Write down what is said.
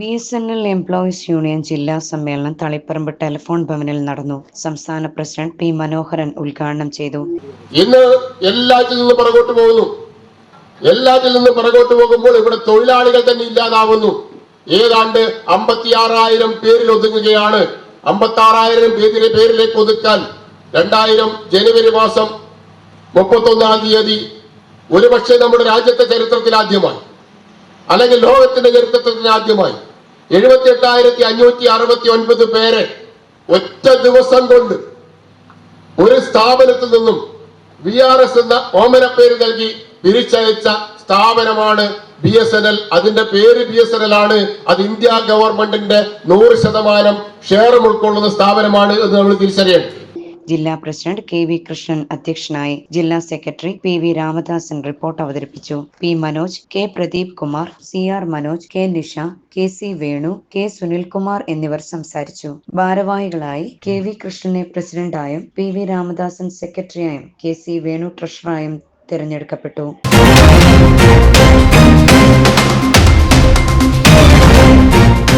B S N L employees union ജില്ലാ സമ്മേളനം Taliparamba telephone ഭവനിൽ നടന്നു. സംസ്ഥാന പ്രസിഡന്റ് പി മനോഹരൻ ഉദ്ഘാടനം ചെയ്തു. ഇന്ന് എല്ലാറ്റിൽ നിന്നും പുറകോട്ട് പോകുന്നു. എല്ലാറ്റിൽ നിന്നും പുറകോട്ട് പോകുമ്പോൾ ഇവിടെ തൊഴിലാളികൾ തന്നെ ഇല്ലാതാവുന്നു. ഏതാണ്ട് അമ്പത്തിയാറായിരം പേരിൽ ഒതുങ്ങുകയാണ്. അമ്പത്തി ആറായിരം പേരിലെ പേരിലേക്ക് ഒതുക്കാൻ രണ്ടായിരം ജനുവരി മാസം മുപ്പത്തൊന്നാം തീയതി ഒരുപക്ഷെ നമ്മുടെ രാജ്യത്തെ ചരിത്രത്തിൽ ആദ്യമായി. അല്ലെങ്കിൽ ലോകത്തിന്റെ ചരിത്രത്തിൽ ആദ്യമായി. എഴുപത്തി എട്ടായിരത്തി അഞ്ഞൂറ്റി അറുപത്തി ഒൻപത് പേരെ ഒറ്റ ദിവസം കൊണ്ട് ഒരു സ്ഥാപനത്തിൽ നിന്നും വി ആർ എസ് എന്ന ഓമന പേര് നൽകി പിരിച്ചയച്ച സ്ഥാപനമാണ് ബി എസ് എൻ എൽ. അതിന്റെ പേര് ബി എസ് എൻ എൽ ആണ്. അത് ഇന്ത്യ ഗവൺമെന്റിന്റെ നൂറ് ശതമാനം ഷെയർ ഉൾക്കൊള്ളുന്ന സ്ഥാപനമാണ് എന്ന് നമ്മൾ തിരിച്ചറിയണം ജില്ലാ പ്രസിഡന്റ് കെ വി കൃഷ്ണൻ അധ്യക്ഷനായി ജില്ലാ secretary P V Ramadasan report അവതരിപ്പിച്ചു. P Manoj K Pradeep Kumar C R Manoj K Nisha K C Venu K Sunilkumar എന്നിവർ സംസാരിച്ചു. ഭാരവാഹികളായി കെ വി കൃഷ്ണനെ പ്രസിഡന്റായും പി വി രാമദാസൻ സെക്രട്ടറിയായും കെ സി വേണു ട്രഷറായും തിരഞ്ഞെടുക്കപ്പെട്ടു.